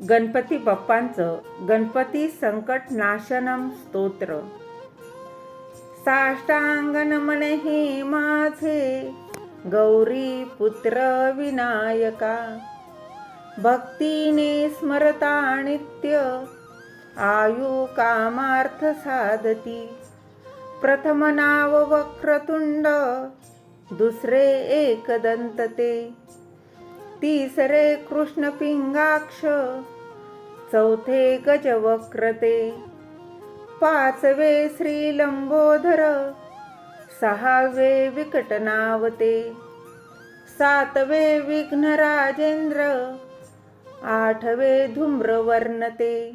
गणपती बाप्पांचं गणपती संकट नाशनम स्तोत्र. साष्टांग नमन हे माझे गौरी पुत्र विनायका. भक्तीने स्मरता नित्य आयु कामार्थ साधती. प्रथम नाव वक्रतुंड दुसरे एकदंत ते तिसरे कृष्ण पिंगाक्ष. चौथे गजवक्रते. पाचवे श्री लंबोधर. सहावे विकटनावते. सातवे विघ्नराजेंद्र. आठवे धूम्रवर्णते.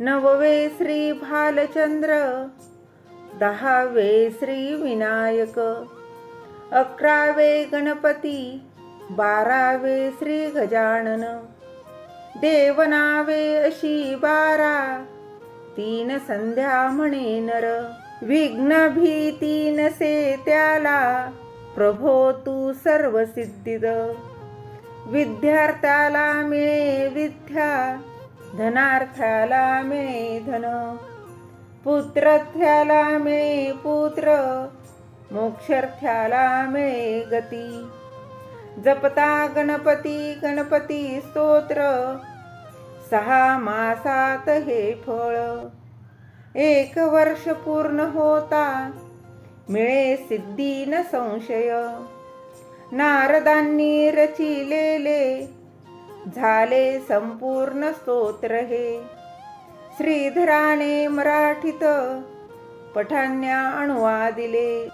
नववे श्री भालचंद्र. दहावे श्री विनायक. अकरावे गणपती. बारावे श्री गजानन. देवनावे अशी बारा. तीन संध्या म्हणे नर. विघ्न भीती नसे त्याला. प्रभो तू सर्व सिद्धिद विद्यार्थ्याला मिळे विद्या. धनार्थ्याला मिळे धन. पुत्रथ्याला मिळे पुत्र. मोक्षर्थ्याला मिळे गती. जपता गणपती गणपती स्तोत्र. सहा मासात हे फळ. एक वर्ष पूर्ण होता. मिळे सिद्धी न संशय. नारदांनी रचिलेले. झाले संपूर्ण स्तोत्र हे. श्रीधराने मराठीत पठाण्या अनुवादिले